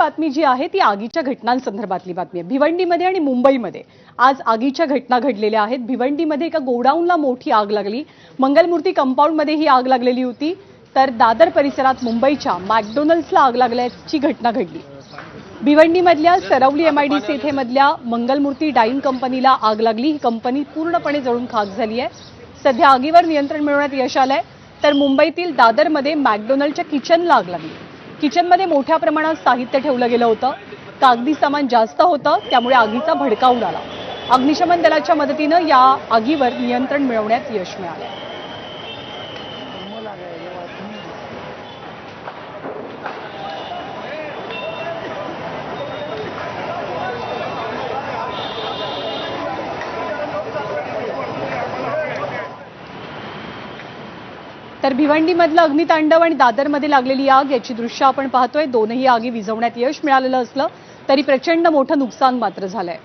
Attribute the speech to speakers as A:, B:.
A: बातमी जी आहे ती आगीच्या घटनांसंदर्भातली बातमी आहे. भिवंडीमध्ये आणि मुंबईमध्ये आज आगीच्या घटना घडलेल्या आहेत. भिवंडीमध्ये एका गोडाऊनला मोठी आग लागली. मंगलमूर्ती कंपाऊंडमध्ये ही आग लागलेली होती. तर दादर परिसरात मुंबईच्या मॅकडोनल्ड्सला आग लागल्याची घटना घडली. भिवंडीमधल्या सरवली एमआयडीसी येथे मधल्या मंगलमूर्ती डाईंग कंपनीला आग लागली. ही कंपनी पूर्णपणे जळून खाक झाली आहे. सध्या आगीवर नियंत्रण मिळवण्यात यश आलंय. तर मुंबईतील दादरमध्ये मॅकडोनल्डच्या किचनला आग लागली. किचनमध्ये मोठ्या प्रमाणात साहित्य ठेवलं गेलं होतं. कागदी सामान जास्त होतं त्यामुळे आगीचा भडका उडाला. अग्निशमन दलाच्या मदतीनं या आगीवर नियंत्रण मिळवण्यात यश मिळालं. तर भिवंडीमधलं अग्नितांडव आणि दादरमध्ये लागलेली आग याची दृश्य आपण पाहतोय. दोनही आगी विझवण्यात यश मिळालेलं असलं तरी प्रचंड मोठं नुकसान मात्र झालंय.